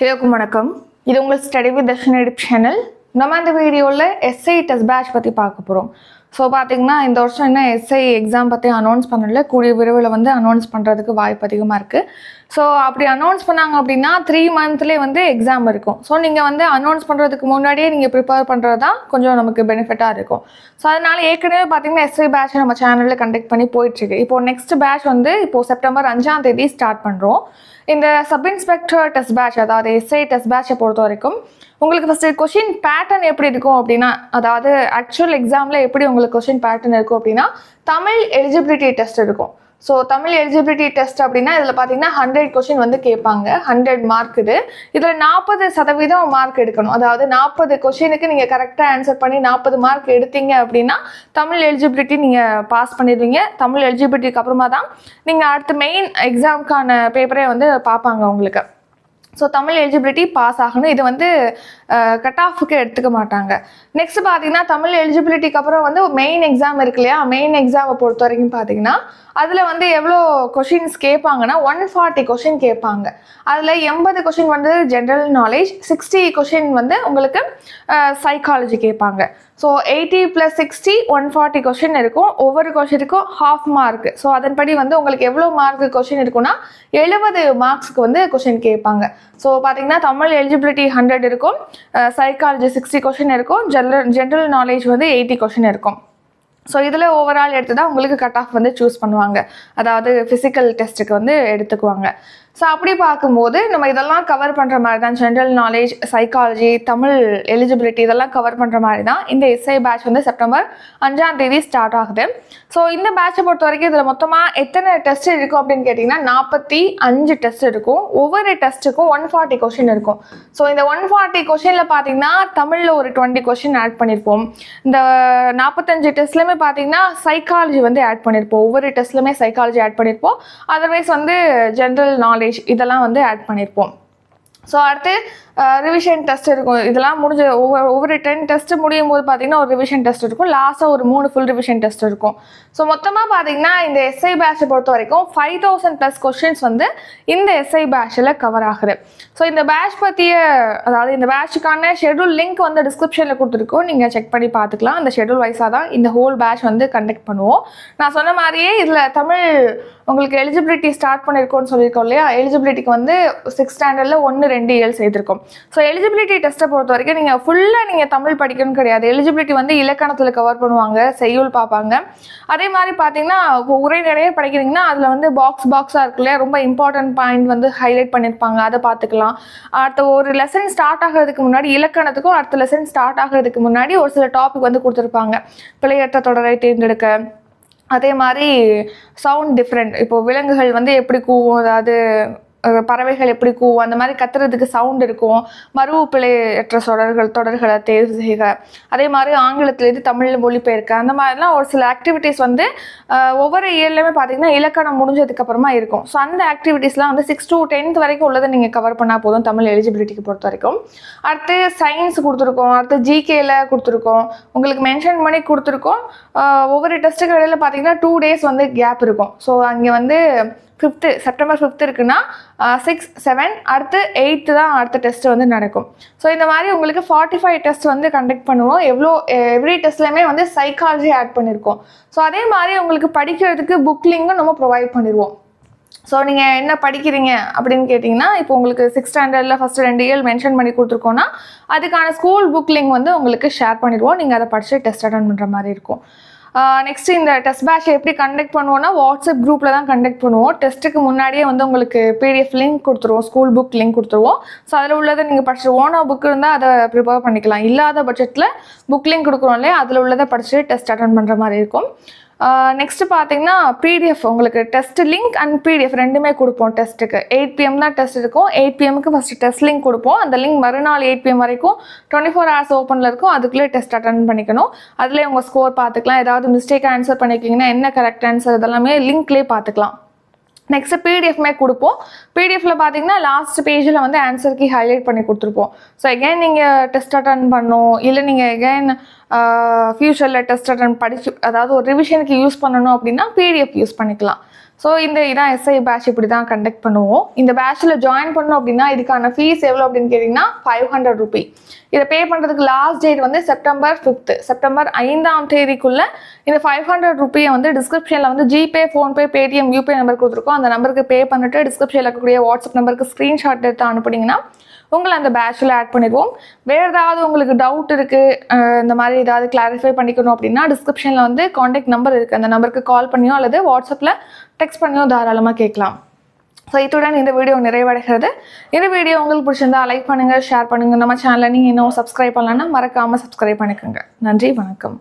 எல்லாருக்கும் வணக்கம். இது உங்கள் ஸ்டடி வித் தர்ஷன் எடிப் சேனல் நம்ம இந்த வீடியோவில் எஸ்ஐ டெஸ்ட் பேட்ச் பற்றி பார்க்க போகிறோம் ஸோ பார்த்தீங்கன்னா இந்த வருஷம் என்ன எஸ்ஐ எக்ஸாம் பற்றி அனௌன்ஸ் பண்ணல. கூடிய விரைவில் வந்து அனௌன்ஸ் பண்ணுறதுக்கு வாய்ப்பு அதிகமாக இருக்குது ஸோ அப்படி அனௌன்ஸ் பண்ணாங்க அப்படின்னா த்ரீ மந்த்லேயே வந்து எக்ஸாம் இருக்கும். ஸோ நீங்கள் வந்து அனௌன்ஸ் பண்ணுறதுக்கு முன்னாடியே நீங்கள் ப்ரிப்பேர் பண்ணுறது தான் கொஞ்சம் நமக்கு பெனிஃபிட்டாக இருக்கும். ஸோ அதனால் ஏற்கனவே பார்த்தீங்கன்னா எஸ்ஐ பேட்ச் நம்ம சேனலில் கண்டக்ட் பண்ணி போயிட்டுருக்கு. இப்போ நெக்ஸ்ட் பேட்ச் வந்து இப்போது செப்டம்பர் அஞ்சாம் தேதி ஸ்டார்ட் பண்ணுறோம் இந்த சப் இன்ஸ்பெக்டர் டெஸ்ட் பேட்ச் அதாவது எஸ்ஐ டெஸ்ட் பேட்சை பொறுத்த வரைக்கும் உங்களுக்கு ஃபஸ்ட்டு கொஷின் பேட்டர்ன் எப்படி இருக்கும் அப்படின்னா அதாவது ஆக்சுவல் எக்ஸாமில் எப்படி உங்களுக்கு கொஷின் பேட்டர்ன் இருக்கும் அப்படின்னா தமிழ் எலிஜிபிலிட்டி டெஸ்ட் இருக்கும். ஸோ தமிழ் எலிஜிபிலிட்டி டெஸ்ட் அப்படின்னா இதில் பார்த்தீங்கன்னா ஹண்ட்ரட் கொஷின் வந்து கேட்பாங்க. ஹண்ட்ரட் மார்க் இது. இதில் நாற்பது சதவீதம் மார்க் எடுக்கணும். அதாவது நாற்பது கொஷினுக்கு நீங்கள் கரெக்டாக ஆன்சர் பண்ணி நாற்பது மார்க் எடுத்தீங்க அப்படின்னா தமிழ் எலிஜிபிலிட்டி நீங்கள் பாஸ் பண்ணிடுவீங்க. தமிழ் எலிஜிபிலிட்டிக்கு அப்புறமா தான் நீங்கள் அடுத்த மெயின் எக்ஸாமுக்கான பேப்பரே வந்து பார்ப்பாங்க உங்களுக்கு. ஸோ தமிழ் எலிஜிபிலிட்டி பாஸ் ஆகணும். இது வந்து கட் ஆஃபுக்கு எடுத்துக்க மாட்டாங்க. நெக்ஸ்ட் பார்த்தீங்கன்னா தமிழ் எலிஜிபிலிட்டிக்கு அப்புறம் வந்து மெயின் எக்ஸாம் இருக்கு இல்லையா? மெயின் எக்ஸாமை பொறுத்த வரைக்கும் பார்த்தீங்கன்னா அதில் வந்து எவ்வளோ கொஷின்ஸ் கேட்பாங்கன்னா ஒன் ஃபார்ட்டி கொஷின் கேட்பாங்க. அதில் எண்பது கொஷின் வந்து ஜென்ரல் நாலேஜ் சிக்ஸ்டி கொஷின் வந்து உங்களுக்கு சைக்காலஜி கேட்பாங்க. So eighty plus sixty one forty question இருக்கும். ஒவ்வொரு கொஷினுக்கும் ஹாஃப் மார்க் ஸோ அதன்படி வந்து உங்களுக்கு எவ்வளோ மார்க் கொஷின் இருக்குன்னா எழுபது மார்க்ஸ்க்கு வந்து கொஷின் கேட்பாங்க. ஸோ பார்த்தீங்கன்னா தமிழ் எலிஜிபிலிட்டி ஹண்ட்ரட் இருக்கும். சைக்காலஜி சிக்ஸ்டி கொஷின் இருக்கும். ஜென்ரல் ஜென்ரல் நாலேஜ் வந்து எயிட்டி கொஷின் இருக்கும். ஸோ இதில் ஓவரால் எடுத்து தான் உங்களுக்கு கட் ஆஃப் வந்து சூஸ் பண்ணுவாங்க. அதாவது ஃபிசிக்கல் டெஸ்ட்டுக்கு வந்து எடுத்துக்குவாங்க. ஸோ அப்படி பார்க்கும்போது நம்ம இதெல்லாம் கவர் பண்ணுற மாதிரி தான் general knowledge psychology Tamil eligibility இதெல்லாம் கவர் பண்ணுற மாதிரி தான் இந்த எஸ்ஐ பேட்ச் வந்து செப்டம்பர் அஞ்சாம் தேதி ஸ்டார்ட் ஆகுது. ஸோ இந்த பேட்சை பொறுத்த வரைக்கும் இதில் மொத்தமாக எத்தனை டெஸ்ட் இருக்கும் அப்படின்னு கேட்டிங்கன்னா நாற்பத்தி அஞ்சு டெஸ்ட் இருக்கும். ஒவ்வொரு டெஸ்ட்டுக்கும் ஒன் ஃபார்ட்டி கொஷின் இருக்கும். ஸோ இந்த ஒன் ஃபார்ட்டி கொஷினில் பார்த்தீங்கன்னா தமிழில் ஒரு டுவெண்ட்டி கொஷின் ஆட் பண்ணியிருப்போம் இந்த நாற்பத்தஞ்சு டெஸ்ட்லையுமே பார்த்தீங்கன்னா சைக்காலஜி வந்து ஆட் பண்ணியிருப்போம் ஒவ்வொரு டெஸ்ட்லையுமே சைக்காலஜி ஆட் பண்ணியிருப்போம் அதர்வைஸ் வந்து ஜென்ரல் நாலேஜ் இதெல்லாம் வந்து ஆட் பண்ணியிருப்போம் ஸோ அடுத்து ரிவிஷன் டெஸ்ட் இருக்கும். இதெல்லாம் முடிஞ்ச ஒவ்வொரு ஒவ்வொரு டென் டெஸ்ட் முடியும் போது பார்த்தீங்கன்னா ஒரு ரிவிஷன் டெஸ்ட் இருக்கும். லாஸ்ட்டாக ஒரு மூணு ஃபுல் ரிவிஷன் டெஸ்ட் இருக்கும். ஸோ மொத்தமாக பார்த்தீங்கன்னா இந்த எஸ்ஐ பேட்சை பொறுத்த வரைக்கும் ஃபைவ் தௌசண்ட் ப்ளஸ் கொஷின்ஸ் வந்து இந்த எஸ்ஐ பேட்சில் கவர் ஆகுது. ஸோ இந்த பேட்ச் பற்றிய அதாவது இந்த பேட்சுக்கான ஷெட்யூல் லிங்க் வந்து டிஸ்கிரிப்ஷனில் கொடுத்துருக்கோம். நீங்கள் செக் பண்ணி பார்த்துக்கலாம் அந்த ஷெட்யூல் வைஸாக தான் இந்த ஹோல் பேட்ச் வந்து கண்டக்ட் பண்ணுவோம். நான் சொன்ன மாதிரியே இதில் தமிழ் உங்களுக்கு எலிஜிபிலிட்டி ஸ்டார்ட் பண்ணியிருக்கோம்னு சொல்லியிருக்கோம் இல்லையா? எலிஜிபிலிட்டிக்கு வந்து சிக்ஸ் ஸ்டாண்டர்டில் ஒன்று ரெண்டு இயல் செய்திருக்கோம் ஸோ எலிஜிபிலிட்டி டெஸ்ட்டை பொறுத்த வரைக்கும் நீங்கள் ஃபுல்லாக நீங்கள் தமிழ் படிக்கணும்னு கிடையாது. எலிஜிபிலிட்டி வந்து இலக்கணத்தில் கவர் பண்ணுவாங்க செய்யுள் பார்ப்பாங்க. அதே மாதிரி பார்த்தீங்கன்னா இப்போ உரைநடையே படிக்கிறீங்கன்னா அதில் வந்து பாக்ஸ் பாக்ஸாக இருக்கு இல்லையா? ரொம்ப இம்பார்ட்டன்ட் பாயிண்ட் வந்து ஹைலைட் பண்ணியிருப்பாங்க. அதை பார்த்துக்கலாம். அடுத்த ஒரு லெசன் ஸ்டார்ட் ஆகிறதுக்கு முன்னாடி இலக்கணத்துக்கும் அடுத்த லெசன் ஸ்டார்ட் ஆகிறதுக்கு முன்னாடி ஒரு சில டாபிக் வந்து கொடுத்துருப்பாங்க. பிழையற்ற தொடரை தேர்ந்தெடுக்க அதே மாதிரி சவுண்ட் டிஃப்ரெண்ட் இப்போது விலங்குகள் வந்து எப்படி கூவும் அதாவது பறவைகள் எப்படி கூவும் அந்த மாதிரி கத்துறதுக்கு சவுண்ட் இருக்கும். மருவு பிழையற்ற தொடர்கள் தொடர்களை தேர்வு செய்க. அதே மாதிரி ஆங்கிலத்திலேருந்து தமிழில் மொழிபெயர்க்க. அந்த மாதிரிலாம் ஒரு சில ஆக்டிவிட்டீஸ் வந்து ஒவ்வொரு இயர்லையுமே பார்த்தீங்கன்னா இலக்கணம் முடிஞ்சதுக்கப்புறமா இருக்கும். ஸோ அந்த ஆக்டிவிட்டீஸ்லாம் வந்து சிக்ஸ் டு டென்த் வரைக்கும் உள்ளதை நீங்கள் கவர் பண்ணால் போதும் தமிழ் எலிஜிபிலிட்டிக்கு பொறுத்த வரைக்கும். அடுத்து சயின்ஸ் கொடுத்துருக்கோம். அடுத்து ஜிகேல கொடுத்துருக்கோம். உங்களுக்கு மென்ஷன் பண்ணி கொடுத்துருக்கோம். ஒவ்வொரு டெஸ்ட்டுக்கு இடையில பார்த்தீங்கன்னா டூ டேஸ் வந்து கேப் இருக்கும். ஸோ அங்கே வந்து ஃபிஃப்த்து செப்டம்பர் ஃபிஃப்த் இருக்குன்னா uh, சிக்ஸ் செவன் அடுத்து எயித்து தான் அடுத்த டெஸ்ட் வந்து நடக்கும். ஸோ இந்த மாதிரி உங்களுக்கு ஃபார்ட்டி ஃபைவ் டெஸ்ட் வந்து கண்டக்ட் பண்ணுவோம். எவ்வளோ எவ்ரி டெஸ்ட்லையுமே வந்து சைக்காலஜி ஆட் பண்ணியிருக்கோம் ஸோ அதே மாதிரி உங்களுக்கு படிக்கிறதுக்கு புக் லிங்கும் நம்ம ப்ரொவைட் பண்ணிடுவோம் ஸோ நீங்கள் என்ன படிக்கிறீங்க அப்படின்னு கேட்டிங்கன்னா இப்போ உங்களுக்கு சிக்ஸ் ஸ்டாண்டர்டில் ஃபஸ்ட்டு ரெண்டு இயர் மென்ஷன் பண்ணி கொடுத்துருக்கோன்னா அதுக்கான ஸ்கூல் புக் லிங்க் வந்து உங்களுக்கு ஷேர் பண்ணிடுவோம். நீங்கள் அதை படித்து டெஸ்ட் அட்டன் பண்ணுற மாதிரி இருக்கும். நெக்ஸ்ட் இந்த டெஸ்ட் பேட்ச் எப்படி கண்டக்ட் பண்ணுவோம்னா வாட்ஸ்அப் குரூப்பில் தான் கண்டக்ட் பண்ணுவோம். டெஸ்ட்டுக்கு முன்னாடியே வந்து உங்களுக்கு பிடிஎஃப் லிங்க் கொடுத்துருவோம் ஸ்கூல் புக் லிங்க் கொடுத்துருவோம். ஸோ அதில் உள்ளதை நீங்கள் படிச்சு ஓனா புக் இருந்தால் அதை ப்ரிப்பேர் பண்ணிக்கலாம். இல்லாத பட்சத்தில் புக் லிங்க் கொடுக்குறோம் இல்லையா? அதில் உள்ளதை படிச்சுட்டு டெஸ்ட் அட்டன் பண்ணுற மாதிரி இருக்கும். நெக்ஸ்ட் பார்த்தீங்கன்னா பிடிஎஃப் உங்களுக்கு டெஸ்ட் லிங்க் அண்ட் பிடிஎஃப் ரெண்டுமே கொடுப்போம் டெஸ்ட்டுக்கு எயிட் பிஎம் தான் டெஸ்ட் இருக்கும். எயிட் பிஎம்க்கு ஃபஸ்ட்டு டெஸ்ட் லிங்க் கொடுப்போம். அந்த லிங்க் மறுநாள் எயிட் பிஎம் வரைக்கும் டுவெண்ட்டி ஃபோர் ஹவர்ஸ் ஓப்பனில் இருக்கும். அதுக்குள்ளே டெஸ்ட் அட்டன் பண்ணிக்கணும். அதிலே உங்கள் ஸ்கோர் பார்த்துக்கலாம் ஏதாவது மிஸ்டேக் ஆன்சர் பண்ணிக்கிங்கன்னா என்ன கரெக்ட் ஆன்சர் இதெல்லாமே லிங்க்லேயே பார்த்துக்கலாம் நெக்ஸ்ட் பிடிஎஃப்மே கொடுப்போம். பிடிஎஃப்ல பார்த்தீங்கன்னா லாஸ்ட் பேஜில் வந்து ஆன்சர் ஹைலைட் பண்ணி கொடுத்துருப்போம். ஸோ எகைன் நீங்கள் டெஸ்ட் அட்டன் பண்ணணும். இல்லை நீங்கள் எகைன் ஃப்யூச்சரில் டெஸ்ட் அட்டன் படிச்சு அதாவது ஒரு ரிவிஷனுக்கு யூஸ் பண்ணணும் அப்படின்னா பிடிஎஃப் யூஸ் பண்ணிக்கலாம். ஸோ இந்த இதான் எஸ்ஐ பேட்ச் இப்படி தான் கண்டக்ட் பண்ணுவோம். இந்த பேட்ச்சில் ஜாயின் பண்ணோம் அப்படின்னா இதுக்கான ஃபீஸ் எவ்வளோ அப்படின்னு கேட்டிங்கன்னா ஃபைவ் ஹண்ட்ரட் ருபி இதை பே பண்ணுறதுக்கு லாஸ்ட் டேட் வந்து செப்டம்பர் ஃபிஃப்த்து செப்டம்பர் ஐந்தாம் தேதிக்குள்ளே இந்த ஃபைவ் ஹண்ட்ரட் ருபியை வந்து டிஸ்கிரிப்ஷனில் வந்து GPay PhonePe Paytm UPI number கொடுத்துருக்கோம். அந்த நம்பருக்கு பே பண்ணிட்டு டிஸ்கிரிப்ஷனில் இருக்கக்கூடிய வாட்ஸ்அப் நம்பருக்கு ஸ்க்ரீன்ஷாட் எடுத்து அனுப்புனீங்கன்னா உங்களை அந்த பேட்சில் ஆட் பண்ணிடுவோம். வேறு ஏதாவது உங்களுக்கு டவுட் இருக்குது இந்த மாதிரி ஏதாவது கிளாரிஃபை பண்ணிக்கணும் அப்படின்னா டிஸ்கிரிப்ஷனில் வந்து காண்டாக்ட் நம்பர் இருக்குது அந்த நம்பருக்கு கால் பண்ணியோ அல்லது வாட்ஸ்அப்பில் டெக்ஸ்ட் பண்ணியோ தாராளமாக கேட்கலாம். ஸோ இத்துடன் இந்த வீடியோ நிறைவடைகிறது. இந்த வீடியோ உங்களுக்கு பிடிச்சிருந்தா லைக் பண்ணுங்கள் ஷேர் பண்ணுங்கள் நம்ம சேனலை நீங்கள் இன்னும் சப்ஸ்கிரைப் பண்ணலன்னா மறக்காமல் சப்ஸ்கிரைப் பண்ணிக்கோங்க. நன்றி வணக்கம்.